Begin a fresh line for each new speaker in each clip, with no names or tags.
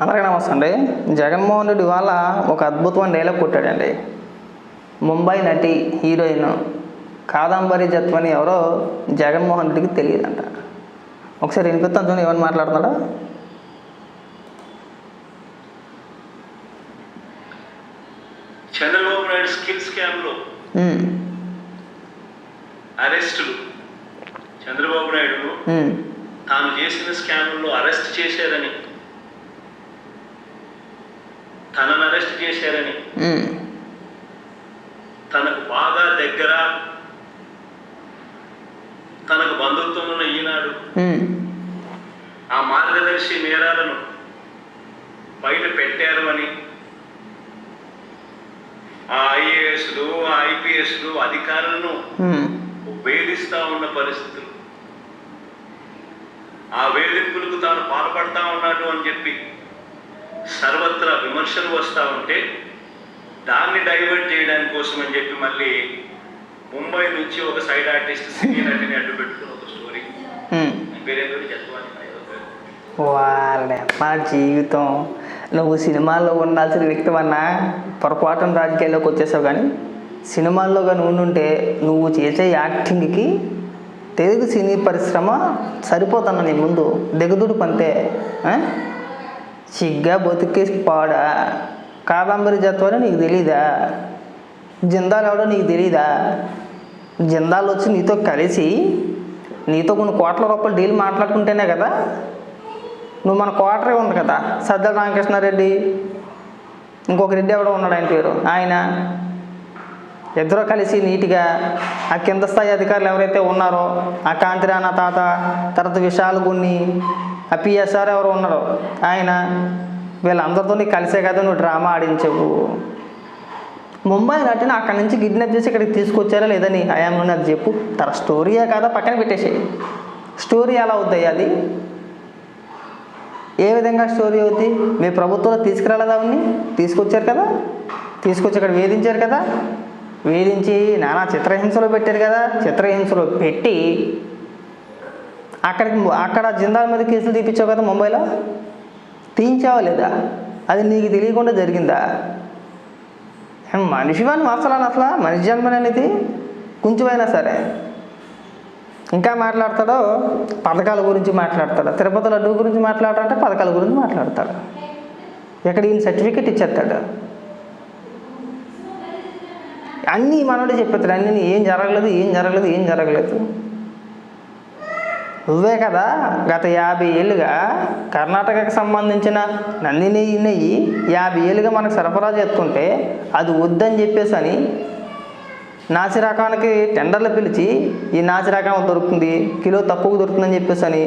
అందరికీ నమస్తే అండి జగన్మోహన్ రెడ్డి ఇవాళ ఒక అద్భుతమైన డైలాగ్ కొట్టాడండి. ముంబై నటి హీరోయిన్ కాదంబరి జత్వని ఎవరో జగన్మోహన్ రెడ్డికి తెలియదంట. ఒకసారి వినిపిస్తాను చూడండి ఏమని మాట్లాడుతున్నాడా.
చంద్రబాబు నాయుడు స్కిల్ స్కామ్లో అరెస్టులు. చంద్రబాబు నాయుడు తాను చేసిన స్కామ్లో అరెస్ట్ చేశారని తనను అరెస్ట్ చేశారని. తనకు బాగా దగ్గర తనకు బంధుత్వం ఉన్న ఈనాడు ఆ మార్గదర్శి నేరాలను బయట పెట్టారు అని ఆ ఐఏఎస్లు ఆ ఐపీఎస్లు అధికారులను వేధిస్తా ఉన్న పరిస్థితులు. ఆ వేధింపులకు తాను పాల్పడతా ఉన్నాడు అని చెప్పి సర్వత్రా విమర్శలు వస్తూ ఉంటే దాన్ని డైవర్ట్ చేయడానికి కోసం అని చెప్పి మళ్ళీ ముంబై నుంచి ఒక సైడ్ ఆర్టిస్ట్ సినీ నటిని అడ్డు పెట్టుకుని ఒక స్టోరీ. పేరేంటో
జీవితం. నువ్వు సినిమాల్లో ఉండాల్సిన వ్యక్తివన్నా పొరపాటున రాజకీయాల్లోకి వచ్చేసావు కానీ సినిమాల్లో కానీ ఉండుంటే నువ్వు చేసే యాక్టింగ్కి తెలుగు సినీ పరిశ్రమ సరిపోతున్నా నీ ముందు? దిగదుడు పంతే? సిగ్గా బతికి పాడా. కాదంబరి జత్వాని నీకు తెలీదా? జిందాలు ఎవడో నీకు తెలీదా? జిందాలు వచ్చి నీతో కలిసి నీతో కొన్ని కోట్ల రూపాయలు డీల్ మాట్లాడుకుంటేనే కదా? నువ్వు మన క్వార్టరే ఉంది కదా సద్దల రామకృష్ణారెడ్డి. ఇంకొక రెడ్డి ఎవడో ఉన్నాడు ఆయన పేరు? ఆయన. ఇద్దరు కలిసి నీట్గా ఆ కింద స్థాయి అధికారులు ఎవరైతే ఉన్నారో ఆ కాంతిరాణ తాత తర్వాత విశాల్ గున్ని ఆ పిఎస్ఆర్ ఎవరు ఉన్నారో. ఆయన వీళ్ళందరితో నీకు కలిసే కదా నువ్వు డ్రామా ఆడించవు. ముంబై నటిని అక్కడి నుంచి కిడ్నాప్ చేసి ఇక్కడికి తీసుకొచ్చారా లేదని హయాంలోనే అది చెప్పు. తన స్టోరీయే కదా? పక్కన పెట్టేసేయి. స్టోరీ ఎలా అవుతాయి అది? ఏ విధంగా స్టోరీ అవుతుంది మీ ప్రభుత్వంలో తీసుకురాలేదా అవన్నీ తీసుకొచ్చారు కదా? తీసుకొచ్చి ఇక్కడ వేధించారు కదా? వేధించి నానా చిత్రహింసలో పెట్టారు కదా? చిత్రహింసలో పెట్టి అక్కడికి అక్కడ జిందాల్ మీద కేసులు తీపించావు కదా ముంబైలో? తీయించావా లేదా అది నీకు తెలియకుండా జరిగిందా? మనిషి మనిషివని అసలు అసలు? మనిషి జన్మని అనేది కొంచెమైనా సరే. ఇంకా మాట్లాడతాడో? పథకాల గురించి మాట్లాడతాడు? తిరుపతి లడ్డు గురించి మాట్లాడాలంటే పథకాల గురించి మాట్లాడతాడు. ఇక్కడ ఈయన సర్టిఫికెట్ ఇచ్చేస్తాడు? అన్నీ మనోడే చెప్పేస్తాడు. అన్నీ ఏం జరగలేదు ఏం జరగలేదు ఏం జరగలేదు. నువ్వే కదా గత యాభై ఏళ్ళుగా కర్ణాటకకు సంబంధించిన నందిని నెయ్యి యాభై ఏళ్ళుగా మనకు సరఫరా చేస్తుంటే అది వద్దని చెప్పేసి అని నాసిరకానికి టెండర్లు పిలిచి ఈ నాసిరకం దొరుకుతుంది కిలో తక్కువ దొరుకుతుందని చెప్పేసి అని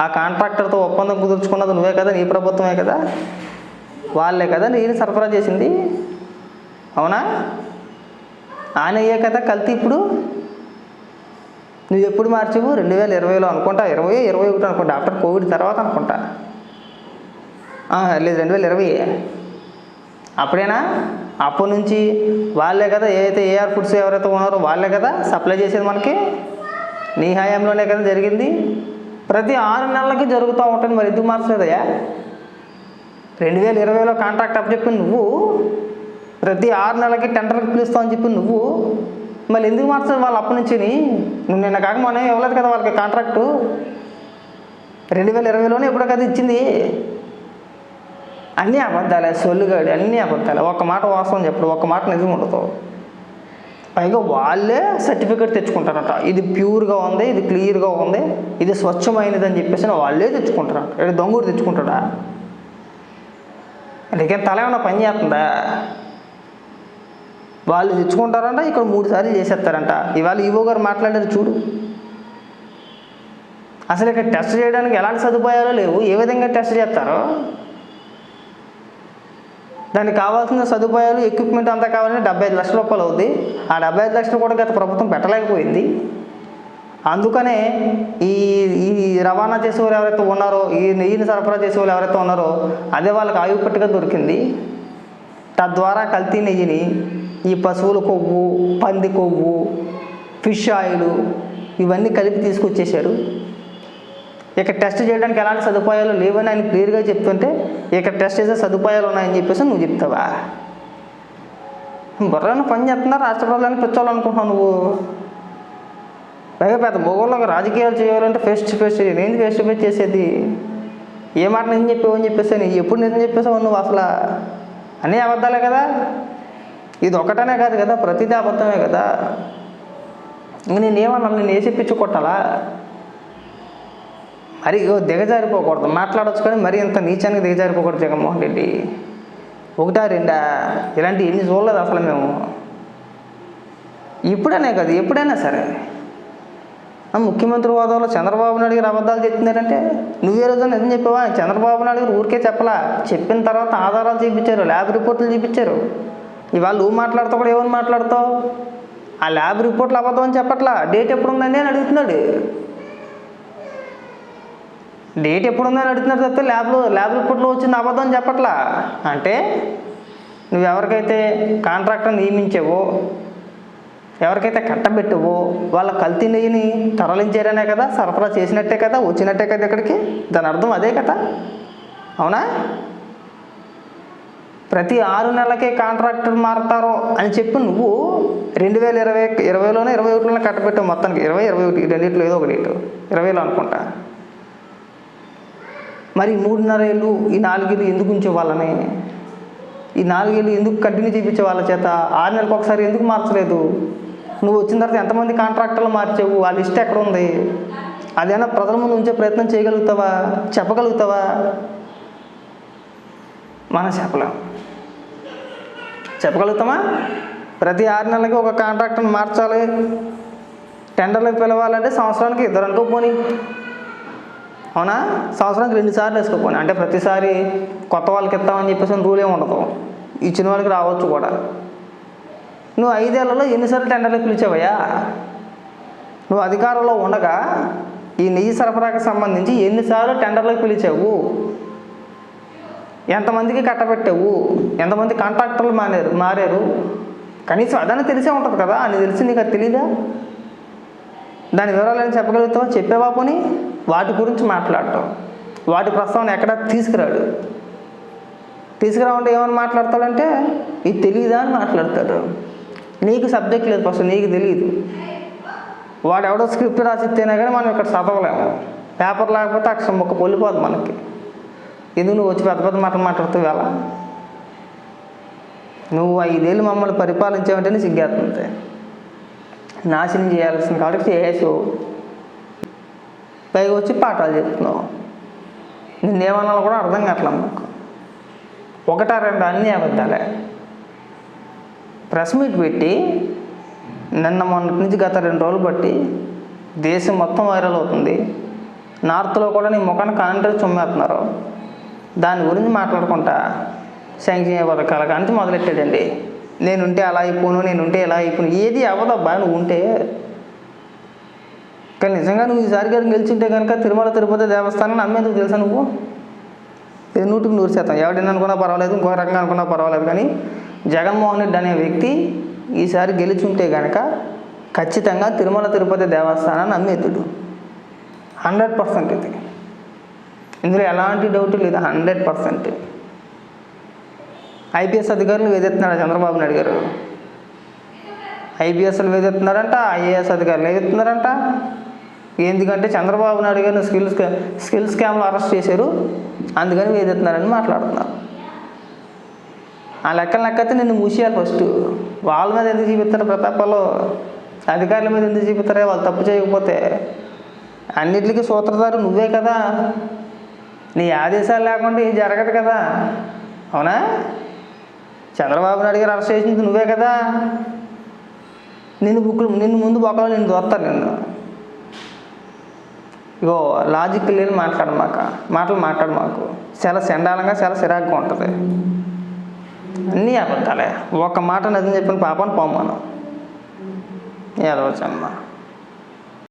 ఆ కాంట్రాక్టర్తో ఒప్పందం కుదుర్చుకున్నది నువ్వే కదా నీ ప్రభుత్వమే కదా? వాళ్ళే కదా నేను సరఫరా చేసింది? అవునా? ఆయన అయ్యే కదా కల్తీ ఇప్పుడు? నువ్వు ఎప్పుడు మార్చావు రెండు వేల ఇరవైలో అనుకుంటా. ఇరవై ఇరవై ఒకటి అనుకుంటా. ఆఫ్టర్ కోవిడ్ తర్వాత అనుకుంటా. లేదు రెండు వేల ఇరవై. అప్పుడేనా? అప్పటి నుంచి వాళ్ళే కదా ఏదైతే ఏఆర్ ఫుడ్స్ ఎవరైతే ఉన్నారో వాళ్ళే కదా సప్లై చేసేది మనకి? నీ హయాంలోనే కదా జరిగింది. ప్రతి ఆరు నెలలకి జరుగుతూ ఉంటుంది. మరి ఎందుకు మార్చలేదయ్యా? రెండు వేల ఇరవైలో కాంట్రాక్ట్ అప్పచెప్పి నువ్వు. ప్రతి ఆరు నెలలకి టెండర్కి పిలుస్తావు అని చెప్పి నువ్వు. మళ్ళీ ఎందుకు మార్చారు వాళ్ళు అప్పటి నుంచి నువ్వు నిన్న కాక మనం ఇవ్వలేదు కదా వాళ్ళకి కాంట్రాక్టు రెండు వేల ఇరవైలోనే ఎప్పుడో కదా ఇచ్చింది. అన్నీ అబద్ధాలే సొల్లుగాడి అన్నీ అబద్ధాలే. ఒక్క మాట వాస్తవం చెప్పడు ఒక్క మాట నిజం ఉండదు. పైగా వాళ్ళే సర్టిఫికేట్ తెచ్చుకుంటారట. ఇది ప్యూర్గా ఉంది ఇది క్లియర్గా ఉంది ఇది స్వచ్ఛమైనది అని చెప్పేసి వాళ్ళే తెచ్చుకుంటారంట. ఇక్కడ దొంగూరు తెచ్చుకుంటాడా? నీకేం తల ఏమన్నా పని చేస్తుందా? వాళ్ళు తెచ్చుకుంటారంట ఇక్కడ మూడు సార్లు చేసేస్తారంట. ఇవాళ ఈవో గారు మాట్లాడారు చూడు. అసలు ఇక్కడ టెస్ట్ చేయడానికి ఎలాంటి సదుపాయాలు లేవు ఏ విధంగా టెస్ట్ చేస్తారో. దానికి కావాల్సిన సదుపాయాలు ఎక్విప్మెంట్ అంతా కావాలంటే డెబ్బై ఐదు లక్షల రూపాయలు అవుద్ది. ఆ డెబ్బై ఐదు లక్షలు కూడా గత ప్రభుత్వం పెట్టలేకపోయింది. అందుకనే ఈ ఈ రవాణా చేసేవారు ఎవరైతే ఉన్నారో ఈ నెయ్యిని సరఫరా చేసేవాళ్ళు ఎవరైతే ఉన్నారో అదే వాళ్ళకి ఆయుపట్టుగా దొరికింది. తద్వారా కల్తీ నెయ్యిని ఈ పశువుల కొవ్వు పంది కొవ్వు ఫిష్ ఆయిల్ ఇవన్నీ కలిపి తీసుకొచ్చేసారు ఇక్కడ టెస్ట్ చేయడానికి ఎలాంటి సదుపాయాలు లేవని ఆయన క్లియర్గా చెప్తుంటే ఇక్కడ టెస్ట్ చేసే సదుపాయాలు ఉన్నాయని చెప్పేసి నువ్వు చెప్తావా? బుర్రను పని చేస్తున్నా రాష్ట్ర ప్రజలని పెంచాలనుకుంటున్నావు నువ్వు. పైగా పెద్ద భూగోళంలో రాజకీయాలు చేయాలంటే ఫేస్ టు ఫేస్ ఏంది ఫేస్ టు ఫేస్ చేసేది? ఏ మాట నిజం చెప్పావు అని చెప్పేసి నీ ఎప్పుడు నిజం చెప్పేసావు నువ్వు అసలు? అన్నీ అబద్ధాలే కదా? ఇది ఒకటనే కాదు కదా ప్రతిదీ అబద్ధమే కదా? నేనేమన్నా నేను వేసి పిచ్చి కొట్టాలా? మరి దిగజారిపోకూడదు. మాట్లాడొచ్చు కానీ మరి ఇంత నీచానికి దిగజారిపోకూడదు జగన్మోహన్ రెడ్డి. ఒకటా రెండా? ఇలాంటి ఎన్ని చూడలేదు అసలు మేము. ఇప్పుడనే కాదు ఎప్పుడైనా సరే. ముఖ్యమంత్రి హోదాలో చంద్రబాబు నాయుడు గారు అబద్ధాలు చెప్తున్నారంటే నువ్వే రోజు నిజం చెప్పావా? చంద్రబాబు నాయుడు గారు ఊరికే చెప్పలా. చెప్పిన తర్వాత ఆధారాలు చూపించారు ల్యాబ్ రిపోర్ట్లు చూపించారు. ఇవాళ నువ్వు మాట్లాడతావు కూడా ఏమని మాట్లాడతావు? ఆ ల్యాబ్ రిపోర్ట్లు అబద్ధం అని చెప్పట్లా? డేట్ ఎప్పుడు ఉందండి అని అడుగుతున్నాడు. డేట్ ఎప్పుడు ఉందని అడుగుతున్నారు తప్పితే ల్యాబ్లో ల్యాబ్ రిపోర్ట్లో వచ్చింది అబద్ధం అని చెప్పట్లా? అంటే నువ్వు ఎవరికైతే కాంట్రాక్టర్ నియమించావో ఎవరికైతే కట్టబెట్టవో వాళ్ళ కల్తీ నెయ్యిని తరలించారనే కదా సరఫరా చేసినట్టే కదా వచ్చినట్టే కదా ఇక్కడికి? దాని అర్థం అదే కదా? అవునా? ప్రతి ఆరు నెలలకే కాంట్రాక్టర్ మారతారు అని చెప్పి నువ్వు రెండు వేల ఇరవై ఇరవైలోనే ఇరవై ఒకటిలోనే కట్టబెట్టావు మొత్తానికి. ఇరవై ఇరవై ఒకటి రెండిట్లో ఏదో ఒకటి డేటు ఇరవైలో అనుకుంటా. మరి మూడున్నర ఏళ్ళు ఈ నాలుగేళ్ళు ఎందుకు ఉంచే వాళ్ళని? ఈ నాలుగేళ్ళు ఎందుకు కంటిన్యూ చేయించే వాళ్ళ చేత? ఆరు నెలలకు ఒకసారి ఎందుకు మార్చలేదు? నువ్వు వచ్చిన తర్వాత ఎంతమంది కాంట్రాక్టర్లు మార్చావు? ఆ లిస్ట్ ఎక్కడ ఉంది అదేనా ప్రజల ముందు ఉంచే ప్రయత్నం చేయగలుగుతావా? చెప్పగలుగుతావా? మనం చెప్పలేము చెప్పగలుగుతామా? ప్రతి ఆరు నెలలకి ఒక కాంట్రాక్టర్ని మార్చాలి. టెండర్లకు పిలవాలంటే సంవత్సరానికి ఇద్దరు అనుకోపోని అవునా? సంవత్సరానికి రెండు సార్లు వేసుకోపోని అంటే ప్రతిసారి కొత్త వాళ్ళకి ఇస్తామని చెప్పేసి రూల్ ఏమి ఉండదు. ఇచ్చిన వాళ్ళకి రావచ్చు కూడా. నువ్వు ఐదేళ్ళలో ఎన్నిసార్లు టెండర్లకు పిలిచావయ్యా? నువ్వు అధికారంలో ఉండగా ఈ నెయ్యి సరఫరాకి సంబంధించి ఎన్నిసార్లు టెండర్లకు పిలిచావు? ఎంతమందికి కట్టబెట్టావు? ఎంతమంది కాంట్రాక్టర్లు మారారు మారారు? కనీసం అదన్నా తెలిసే ఉంటుంది కదా? అని తెలిసి నీకు అది తెలీదా? దాని వివరాలను చెప్పగలుగుతావా? చెప్పేవా పోనీ వాటి గురించి మాట్లాడటం. వాటి ప్రస్తావన ఎక్కడ తీసుకురాడు. తీసుకురావంటే ఏమని మాట్లాడతాడంటే ఇది తెలియదా అని మాట్లాడతాడు. నీకు సబ్జెక్ట్ లేదు ఫస్ట్ నీకు తెలియదు వాడు ఎవడో స్క్రిప్ట్ రాసిస్తేనే కానీ మనం ఇక్కడ చదవలేము. పేపర్ లేకపోతే అక్కడ మొక్క పొల్లిపోదు మనకి. ఎందుకు నువ్వు వచ్చి పెద్ద పెద్ద మాటలు మాట్లాడుతావు ఎలా నువ్వు ఐదేళ్ళు మమ్మల్ని పరిపాలించావంటేనే సిగ్గేస్తుంది నాశనం చేయాల్సింది కాబట్టి చేసావు పైగా వచ్చి పాఠాలు చెప్తున్నావు. నిన్నేమన్నా కూడా అర్థం కావట్లేదు మాకు ఒకటా రెండు అన్నీ అబద్ధాలే. ప్రెస్ మీట్ పెట్టి నిన్న మొన్నటి నుంచి గత రెండు రోజులు బట్టి దేశం మొత్తం వైరల్ అవుతుంది. నార్త్లో కూడా నీ ముఖాన్ని కాంట్రీ చుమ్మేస్తున్నారు దాని గురించి మాట్లాడుకుంటా సంక్షేమ పథకాల కానీ మొదలెట్టాడండి నేనుంటే అలా అయిపోను నేనుంటే ఇలా అయిపోను ఏది అవ్వదబ్బా నువ్వు ఉంటే కానీ నిజంగా నువ్వు ఈసారి గారు గెలిచింటే కనుక తిరుమల తిరుపతి దేవస్థానం నమ్మేందుకు తెలుసా నువ్వు? ఇది నూటికి నూరు శాతం. ఎవడైనా అనుకున్నా పర్వాలేదు ఇంకో రకంగా అనుకున్నా పర్వాలేదు కానీ జగన్మోహన్ రెడ్డి అనే వ్యక్తి ఈసారి గెలిచుంటే కనుక ఖచ్చితంగా తిరుమల తిరుపతి దేవస్థానాన్ని అమ్మేతుడు హండ్రెడ్ పర్సెంట్ ఇది ఇందులో ఎలాంటి డౌట్ లేదు హండ్రెడ్ పర్సెంట్ ఐపీఎస్ అధికారులు వేదెత్తున్నాడు చంద్రబాబు నాయుడు గారు. ఐపీఎస్లు వేదెత్తున్నారంట ఐఏఎస్ అధికారులు వేదెత్తున్నారంట ఎందుకంటే చంద్రబాబు నాయుడు గారిని స్కిల్స్ స్కిల్ స్కామ్లో అరెస్ట్ చేశారు అందుకని వేదెత్తున్నారని మాట్లాడుతున్నారు. ఆ లెక్కలు లెక్కతే నిన్ను మూసేయాలి ఫస్ట్ వాళ్ళ మీద ఎందుకు చూపిస్తారు ప్రతాపాలు? అధికారుల మీద ఎందుకు చూపిస్తారే? వాళ్ళు తప్పు చేయకపోతే. అన్నిటికీ సూత్రధారు నువ్వే కదా. నీ ఆదేశాలు లేకుండా ఇది జరగదు కదా. అవునా? చంద్రబాబు నాయుడు గారు అరెస్ట్ చేసింది నువ్వే కదా. నిన్ను బుక్కులు నిన్ను ముందు బొక్కలు నిన్ను దొరుకుతారు నిన్ను. ఇగో లాజిక్ లేని మాట్లాడు మాక. మాటలు మాట్లాడు మాకు. చాలా సెండాలంగా చాలా సిరాగ్గా ఉంటుంది. అన్నీ అబద్ధాలే. ఒక్క మాట నిజం చెప్పిన పాపను పోమ్మను ఏదో జన్మ